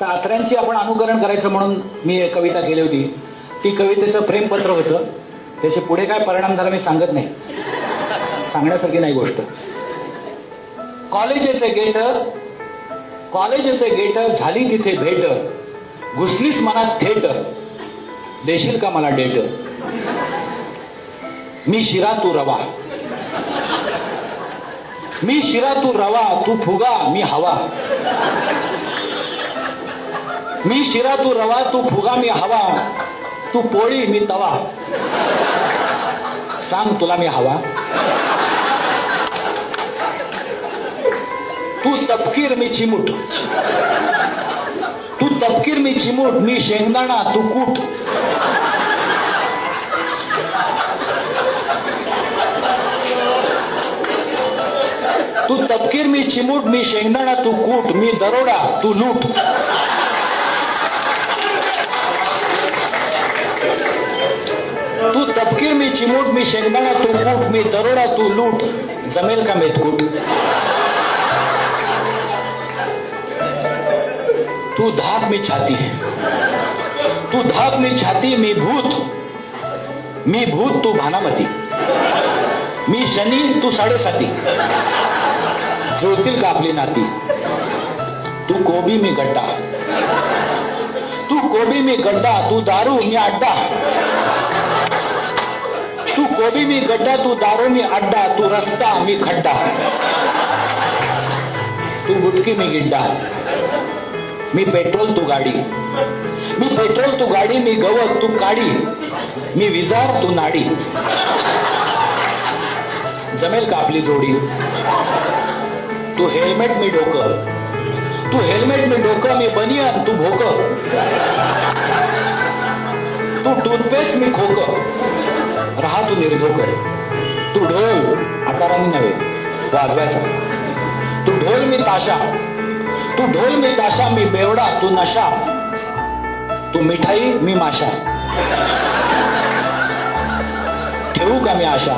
तर आत्र्यांची आपण अनुकरण करायचं म्हणून मी कविता केली होती. ती कवितेचं प्रेमपत्र होतं. त्याचे पुढे काय परिणाम झाला मी सांगत नाही. सांगण्यासारखी नाही गोष्ट. कॉलेजेचे गेट कॉलेजेचे गेट झाली तिथे भेट. घुसलीस मनात थेट. देशील का मला डेट? मी शिरा तू रवा. मी शिरा तू रवा तू फुगा मी हवा. मी शिरा तू रवा तू फुगा मी हवा. तू पोळी मी तवा. सांग तुला मी हवा. तू तपकीर मी चिमूट. तू तपकीर मी चिमूट मी शेंगदाणा तू कूट. तू तपकीर मी चिमूट मी शेंगदाणा तू कूट. मी दरोडा तू लूट. तू मी चिमूट मी शेंगदाणा तू कूट मी दरोडा तू लूट. जमेल का मेतकूट तू धाक मी छाती. तू धाक मी छाती मी भूत. मी भूत तू भानामती. मी शनी तू साडेसाती. जुळतील का आपली नाती? तू कोबी मी गड्डा. तू कोबी मी गड्डा. तू दारू मी अड्डा. तू कोबी मी गड्डा तू दारू मी अड्डा तू रस्ता मी खड्डा. तू गुटकी मी गिड्डा. मी पेट्रोल तू गाडी. मी पेट्रोल तू गाडी मी गवत तू काडी. मी विजार तू नाडी. जमेल का आपली जोडी? तू हेल्मेट मी डोकं. तू हेल्मेट मी डोकं मी बनियान तू भोक. तू टूथपेस्ट मी खोक. राहा तू निर्भोक तू ढोल आकाराने नव्हे वाजवायचा. तू ढोल मी ताशा. तू ढोल मी ताशा मी बेवडा तू नशा. तू मिठाई मी माशा. ठेवू का मी आशा?